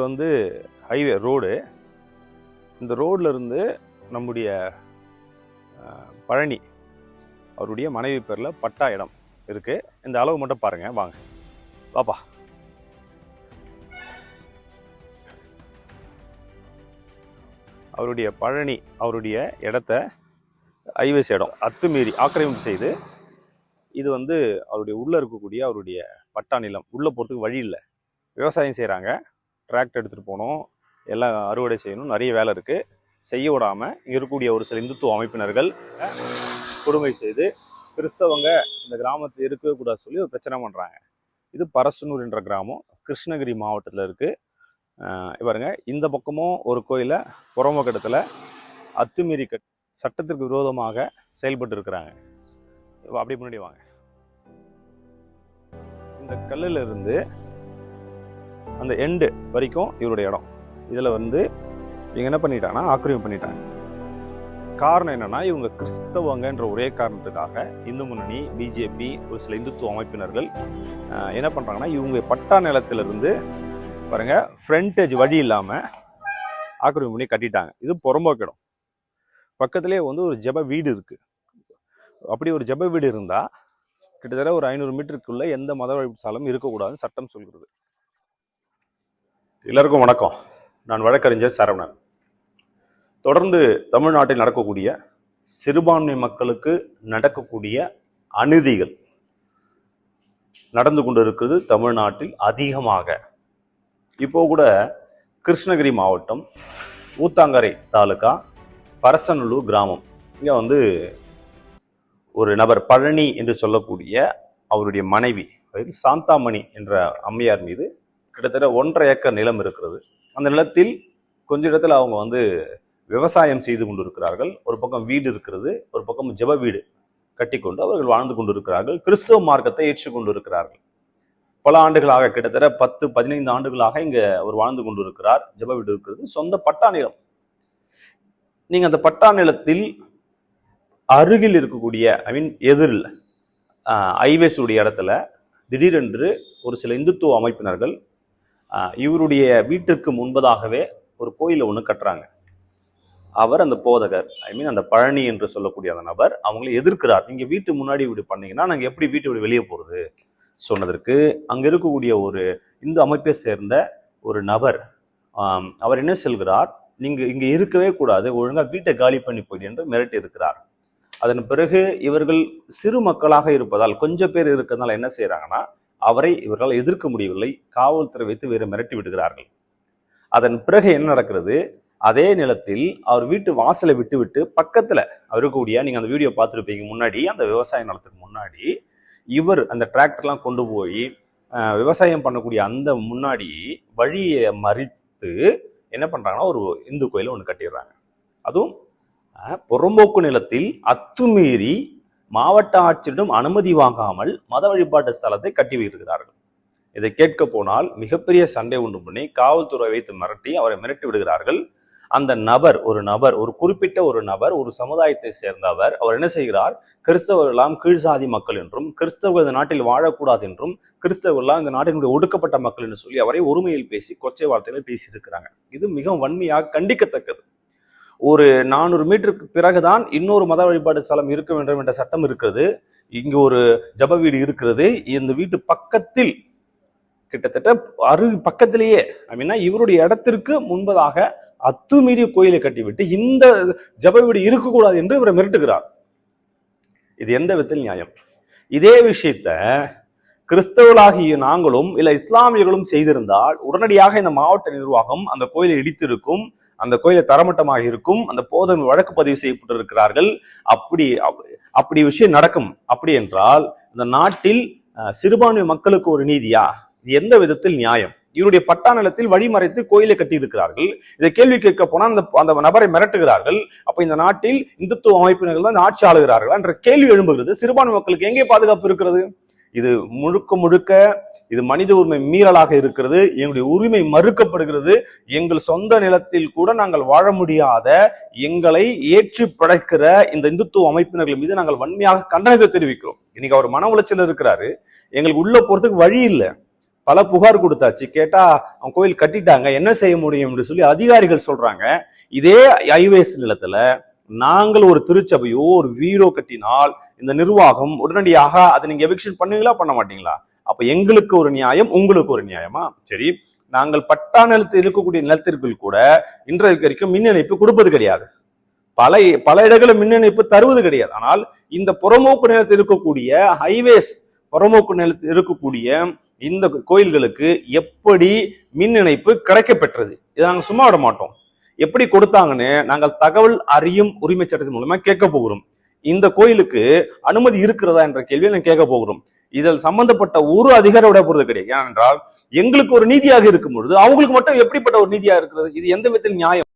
இது வந்து highway road இந்த ரோட்லேருந்து நம்முடைய பழனி அவருடைய மனைவி பேரில் பட்டா இடம் இருக்கு. இந்த அளவு மட்டும் பாருங்க வாங்க. வாப்பா. அவருடைய பழனி அவருடைய இடத்த ஐவேஸ் இடம் அத்துமீறி ஆக்கிரமிப்பு செய்து இது வந்து அவருடைய உள்ள இருக்கக்கூடிய அவருடைய பட்டா நிலம். உள்ளே போகிறதுக்கு வழி இல்லை. விவசாயம் செய்கிறாங்க டிராக்டர் எடுத்துகிட்டு போகணும் எல்லாம் அறுவடை செய்யணும். நிறைய வேலை இருக்குது செய்ய விடாமல் இருக்கக்கூடிய ஒரு சில இந்துத்துவ அமைப்பினர்கள் கொடுமை செய்து கிறிஸ்தவங்க இந்த கிராமத்தில் இருக்கவே கூடாது சொல்லி ஒரு பிரச்சனை பண்ணுறாங்க இது பரசனூர் என்ற கிராமம். கிருஷ்ணகிரி மாவட்டத்தில் இருக்குது பாருங்க. இந்த பக்கமும் ஒரு கோயிலை புறமுகட்டத்தில் அத்துமீறி கட் சட்டத்திற்கு விரோதமாக செயல்பட்டு இருக்கிறாங்க. அப்படி முன்னாடி வாங்க. இந்த கல்லில் இருந்து அந்த எண்டு வரைக்கும் இவருடைய இடம். இதில் வந்து இவங்க என்ன பண்ணிட்டாங்கன்னா ஆக்கிரமிப்பு பண்ணிட்டாங்க. காரணம் என்னன்னா இவங்க கிறிஸ்தவங்கன்ற ஒரே காரணத்துக்காக இந்து முன்னணி பிஜேபி ஒரு சில இந்துத்துவ அமைப்பினர்கள் என்ன பண்ணுறாங்கன்னா இவங்க பட்டா நிலத்திலிருந்து பாருங்க ஃப்ரண்டேஜ் வழி இல்லாமல் ஆக்கிரமிப்பு பண்ணி கட்டிட்டாங்க. இது புறம்போக்கிடம். பக்கத்துலேயே வந்து ஒரு ஜெப வீடு இருக்குது அப்படி ஒரு ஜெப வீடு இருந்தால் கிட்டத்தட்ட ஒரு ஐநூறு மீட்டருக்குள்ளே எந்த மத வழிபாடும் இருக்கக்கூடாதுன்னு சட்டம் சொல்கிறது. எல்லாருக்கும் வணக்கம். நான் வழக்கறிஞர் சரவணன். தொடர்ந்து தமிழ்நாட்டில் நடக்கக்கூடிய சிறுபான்மை மக்களுக்கு நடக்கக்கூடிய அநீதிகள் நடந்து கொண்டிருக்கிறது தமிழ்நாட்டில் அதிகமாக. இப்போ கூட கிருஷ்ணகிரி மாவட்டம் ஊத்தாங்கரை தாலுகா பரசநல்லூர் கிராமம். இங்கே வந்து ஒரு நபர் பழனி என்று சொல்லக்கூடிய அவருடைய மனைவி அதாவது சாந்தாமணி என்ற அம்மையார் மீது கிட்டத்தட்ட ஒன்றரை ஏக்கர் நிலம் இருக்கிறது. அந்த நிலத்தில் கொஞ்ச இடத்துல அவங்க வந்து விவசாயம் செய்து கொண்டிருக்கிறார்கள். ஒரு பக்கம் வீடு இருக்கிறது ஒரு பக்கம் ஜெப வீடு கட்டிக்கொண்டு அவர்கள் வாழ்ந்து கொண்டிருக்கிறார்கள். கிறிஸ்தவ மார்க்கத்தை ஏற்றுக்கொண்டு இருக்கிறார்கள் பல ஆண்டுகளாக கிட்டத்தட்ட பத்து பதினைந்து ஆண்டுகளாக இங்கே அவர் வாழ்ந்து கொண்டிருக்கிறார். ஜெப வீடு இருக்கிறது. சொந்த பட்டா நிலம். நீங்கள் அந்த பட்டா நிலத்தில் அருகில் இருக்கக்கூடிய ஐ மீன் எதிரில் ஐவேஸ் உடைய இடத்துல திடீரென்று ஒரு சில இந்துத்துவ அமைப்பினர்கள் இவருடைய வீட்டிற்கு முன்பதாகவே ஒரு கோயிலை ஒன்று கட்டுறாங்க. அவர் அந்த போதகர் ஐ மீன் அந்த பழனி என்று சொல்லக்கூடிய அந்த நபர் அவங்களை எதிர்க்கிறார். நீங்கள் வீட்டு முன்னாடி இப்படி பண்ணீங்கன்னா நாங்கள் எப்படி வீட்டு விட்டு வெளியே போகிறது சொன்னதற்கு அங்கே இருக்கக்கூடிய ஒரு இந்து அமைப்பை சேர்ந்த ஒரு நபர் அவர் என்ன சொல்கிறார்? நீங்கள் இங்கே இருக்கவே கூடாது ஒழுங்காக வீட்டை காலி பண்ணி போயிடு என்று மிரட்டி இருக்கிறார். அதன் பிறகு இவர்கள் சிறு மக்களாக இருப்பதால் கொஞ்சம் பேர் இருக்கிறதுனால என்ன செய்கிறாங்கன்னா அவரை இவர்களால் எதிர்க்க முடியவில்லை. காவல்துறை வைத்து வேறு மிரட்டி விடுகிறார்கள். அதன் பிறகு என்ன நடக்கிறது? அதே நிலத்தில் அவர் வீட்டு வாசலை விட்டு விட்டு பக்கத்தில் அவர் இருக்கக்கூடிய நீங்கள் அந்த வீடியோ பார்த்துருப்பீங்க முன்னாடி அந்த விவசாய நிலத்துக்கு முன்னாடி இவர் அந்த டிராக்டர்லாம் கொண்டு போய் விவசாயம் பண்ணக்கூடிய அந்த முன்னாடி வழியை மறித்து என்ன பண்ணுறாங்கன்னா ஒரு இந்து கோயிலை ஒன்று கட்டிடுறாங்க. அதுவும் புறம்போக்கு நிலத்தில் அத்துமீறி மாவட்ட ஆட்சியிடம் அனுமதி வாங்காமல் மத வழிபாட்டு ஸ்தலத்தை கட்டி வைத்திருக்கிறார்கள். இதை கேட்க போனால் மிகப்பெரிய சண்டை உண்டு பண்ணி காவல்துறை வைத்து மிரட்டி அவரை மிரட்டி விடுகிறார்கள். அந்த நபர் ஒரு நபர் ஒரு குறிப்பிட்ட ஒரு நபர் ஒரு சமுதாயத்தை சேர்ந்தவர் அவர் என்ன செய்கிறார்? கிறிஸ்தவர்களாம் கீழ்சாதி மக்கள் என்றும் கிறிஸ்தவர்கள் இந்த நாட்டில் வாழக்கூடாது என்றும் கிறிஸ்தவர்களாம் இந்த நாட்டினுடைய ஒடுக்கப்பட்ட மக்கள் என்று சொல்லி அவரை ஒருமையில் பேசி கொச்சை வார்த்தையில பேசியிருக்கிறாங்க. இது மிகவும் வன்மையாக கண்டிக்கத்தக்கது. ஒரு நானூறு மீட்டருக்கு பிறகுதான் இன்னொரு மத வழிபாடு ஸ்தலம் இருக்க வேண்டும் என்ற சட்டம் இருக்கிறது. இங்கு ஒரு ஜப வீடு இருக்கிறது. இந்த வீட்டு பக்கத்தில் கிட்டத்தட்ட அரு பக்கத்திலேயே அப்படின்னா இவருடைய இடத்திற்கு முன்பதாக அத்துமீறிய கோயிலை கட்டிவிட்டு இந்த ஜப வீடு இருக்கக்கூடாது என்று இவரை மிரட்டுகிறார். இது எந்த விதத்தில் நியாயம்? இதே விஷயத்த கிறிஸ்தவர்களாகிய நாங்களும் இல்ல இஸ்லாமியர்களும் செய்திருந்தால் உடனடியாக இந்த மாவட்ட நிர்வாகம் அந்த கோயிலை இடித்திருக்கும். அந்த கோயிலை தரமட்டமாக இருக்கும் அந்த போதன் வழக்கு பதிவு செய்யப்பட்டிருக்கிறார்கள். அப்படி அப்படி விஷயம் நடக்கும். அப்படி என்றால் இந்த நாட்டில் சிறுபான்மை மக்களுக்கு ஒரு நீதியா? இது எந்த விதத்தில் நியாயம்? இவருடைய பட்டா நிலத்தில் வழிமறைத்து கோயிலை கட்டியிருக்கிறார்கள். இதை கேள்வி கேட்க போனால் அந்த அந்த நபரை மிரட்டுகிறார்கள். அப்ப இந்த நாட்டில் இந்துத்துவ அமைப்பினர்கள் தான் ஆட்சி ஆளுகிறார்கள் என்ற கேள்வி எழும்புகிறது. சிறுபான்மை மக்களுக்கு எங்கே பாதுகாப்பு இருக்கிறது? இது முழுக்க முழுக்க இது மனித உரிமை மீறலாக இருக்கிறது எங்களுடைய உரிமை மறுக்கப்படுகிறது எங்கள் சொந்த நிலத்தில் கூட நாங்கள் வாழ முடியாத எங்களை ஏற்றி படைக்கிற இந்த இந்துத்துவ அமைப்பினர்கள் மீது நாங்கள் வன்மையாக கண்டனத்தை தெரிவிக்கிறோம். இன்னைக்கு அவர் மன உளைச்சல் இருக்கிறாரு. எங்களுக்கு உள்ள போறதுக்கு வழி இல்லை. பல புகார் கொடுத்தாச்சு. கேட்டா அவங்க கோயில் கட்டிட்டாங்க. என்ன செய்ய முடியும்? சொல்லி அதிகாரிகள் சொல்றாங்க. இதே ஐவேஸ் நிலத்துல நாங்கள் ஒரு திருச்சபையோ ஒரு வீடோ கட்டினால் இந்த நிர்வாகம் உடனடியாக அதை நீங்க எவிக்ஷன் பண்ணுவீங்களா பண்ண மாட்டீங்களா? அப்ப எங்களுக்கு ஒரு நியாயம் உங்களுக்கு ஒரு நியாயமா? சரி நாங்கள் பட்டா நிலத்தில் இருக்கக்கூடிய நிலத்திற்குள் கூட இன்றைக்கு வரைக்கும் மின் இணைப்பு கொடுப்பது கிடையாது. பல பல இடங்களில் மின் இணைப்பு தருவது கிடையாது. ஆனால் இந்த புறமோக்கு நிலத்தில் இருக்கக்கூடிய ஹைவேஸ் புறமோக்கு நிலத்தில் இருக்கக்கூடிய இந்த கோயில்களுக்கு எப்படி மின் இணைப்பு கிடைக்கப்பெற்றது? இதை நாங்கள் சும்மா விட மாட்டோம். எப்படி கொடுத்தாங்கன்னு நாங்கள் தகவல் அறியும் உரிமை சட்டத்தின் மூலமா கேட்க போகிறோம். இந்த கோயிலுக்கு அனுமதி இருக்கிறதா என்ற கேள்வியை நான் கேட்க போகிறோம். இதில் சம்பந்தப்பட்ட ஒரு அதிகாரியோட போறது கிடையாது. ஏனென்றால் எங்களுக்கு ஒரு நீதியாக இருக்கும் பொழுது அவங்களுக்கு மட்டும் எப்படிப்பட்ட ஒரு நீதியா இருக்கிறது? இது எந்த விதத்தில் நியாயம்